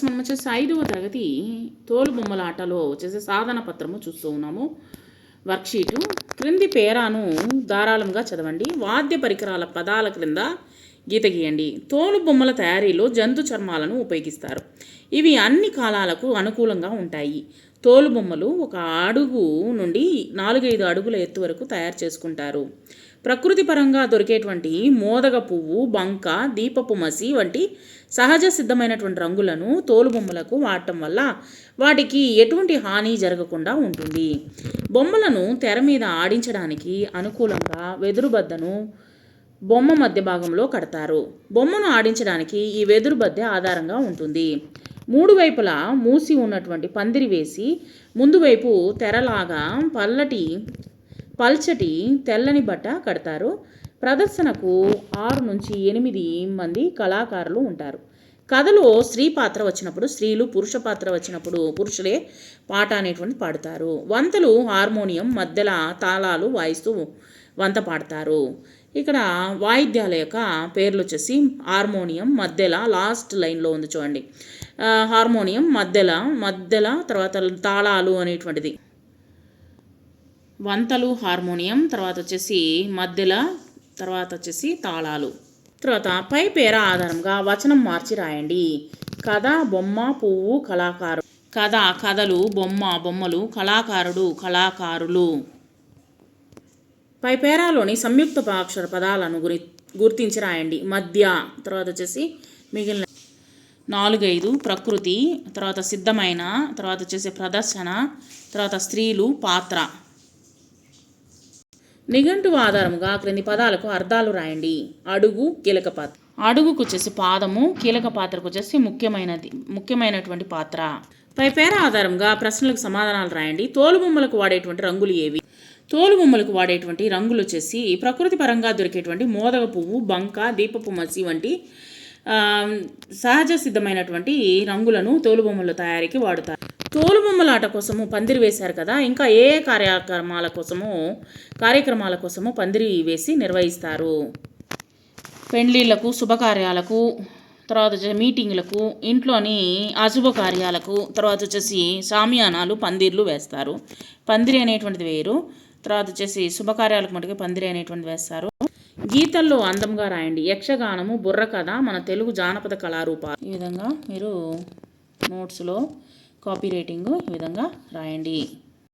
Friends మనం వచ్చేసి ఐదవ తరగతి తోలు బొమ్మల ఆటలో వచ్చేసి సాధన పత్రము చూస్తూ ఉన్నాము. వర్క్షీటు క్రింది పేరాను ధారాళంగా చదవండి. వాద్య పరికరాల పదాల క్రింద గీత గీయండి. తోలు బొమ్మల తయారీలో జంతు చర్మాలను ఉపయోగిస్తారు. ఇవి అన్ని కాలాలకు అనుకూలంగా ఉంటాయి. తోలు బొమ్మలు ఒక అడుగు నుండి నాలుగైదు అడుగుల ఎత్తు వరకు తయారు చేసుకుంటారు. ప్రకృతి పరంగా దొరికేటువంటి మోదగ పువ్వు బంక దీపపు మసి వంటి సహజ సిద్ధమైనటువంటి రంగులను తోలు బొమ్మలకు వాడటం వల్ల వాటికి ఎటువంటి హాని జరగకుండా ఉంటుంది. బొమ్మలను తెర మీద ఆడించడానికి అనుకూలంగా వెదురు బద్దను బొమ్మ మధ్య భాగంలో కడతారు. బొమ్మను ఆడించడానికి ఈ వెదురు బద్దె ఆధారంగా ఉంటుంది. మూడు వైపులా మూసి ఉన్నటువంటి పందిరి వేసి ముందు వైపు తెరలాగా పల్లటి పల్చటి తెల్లని బట్ట కడతారు. ప్రదర్శనకు ఆరు నుంచి ఎనిమిది మంది కళాకారులు ఉంటారు. కథలో స్త్రీ పాత్ర వచ్చినప్పుడు స్త్రీలు పురుష పాత్ర వచ్చినప్పుడు పురుషులే పాట అనేటువంటి పాడతారు. వంతలు హార్మోనియం మధ్యల తాళాలు వాయిస్తూ వంత పాడతారు. ఇక్కడ వాయిద్యాల యొక్క పేర్లు వచ్చేసి హార్మోనియం మధ్యల లాస్ట్ లైన్లో ఉంది చూడండి. హార్మోనియం మధ్యల మధ్యల తర్వాత తాళాలు అనేటువంటిది. వంతలు హార్మోనియం తర్వాత వచ్చేసి మధ్యల తర్వాత వచ్చేసి తాళాలు. తర్వాత పై పేర ఆధారంగా వచనం మార్చి రాయండి. కథ బొమ్మ పువ్వు కళాకారు కథ కథలు బొమ్మ బొమ్మలు కళాకారుడు కళాకారులు. పై పేరాలోని సంయుక్త అక్షర పదాలను గురి గుర్తించి రాయండి మధ్య తర్వాత వచ్చేసి మిగిలిన నాలుగైదు ప్రకృతి తర్వాత సిద్ధమైన తర్వాత వచ్చేసి ప్రదర్శన తర్వాత స్త్రీలు పాత్ర. నిఘంటువు ఆధారముగా క్రింది పదాలకు అర్థాలు రాయండి. అడుగు కీలక పాత్ర. అడుగుకు వచ్చేసి పాదము కీలక పాత్రకు వచ్చేసి ముఖ్యమైనది ముఖ్యమైనటువంటి పాత్ర. పై పేర ఆధారంగా ప్రశ్నలకు సమాధానాలు రాయండి. తోలు బొమ్మలకు వాడేటువంటి రంగులు ఏవి? తోలు బొమ్మలకు వాడేటువంటి రంగులు వచ్చేసి ప్రకృతి పరంగా దొరికేటువంటి మోదక పువ్వు బంక దీపపు మసి వంటి సహజ సిద్ధమైనటువంటి రంగులను తోలు బొమ్మల తయారీకి వాడుతారు. తోలు బొమ్మల ఆట కోసము పందిరి వేశారు కదా ఇంకా ఏ కార్యక్రమాల కోసము కార్యక్రమాల కోసము పందిరి వేసి నిర్వహిస్తారు. పెండ్లిళ్ళకు శుభకార్యాలకు తర్వాత వచ్చేసి మీటింగ్లకు ఇంట్లోని అశుభ కార్యాలకు తర్వాత వచ్చేసి సామియానాలు పందిర్లు వేస్తారు. పందిరి అనేటువంటిది వేరు. తర్వాత వచ్చేసి శుభకార్యాలకు మటుకు పందిరి అనేటువంటి వేస్తారు. గీతల్లో అందంగా రాయండి. యక్షగానము బుర్ర కథ మన తెలుగు జానపద కళారూపాలు. ఈ విధంగా మీరు నోట్స్లో కాపీ రైటింగ్ ఈ విధంగా రాయండి.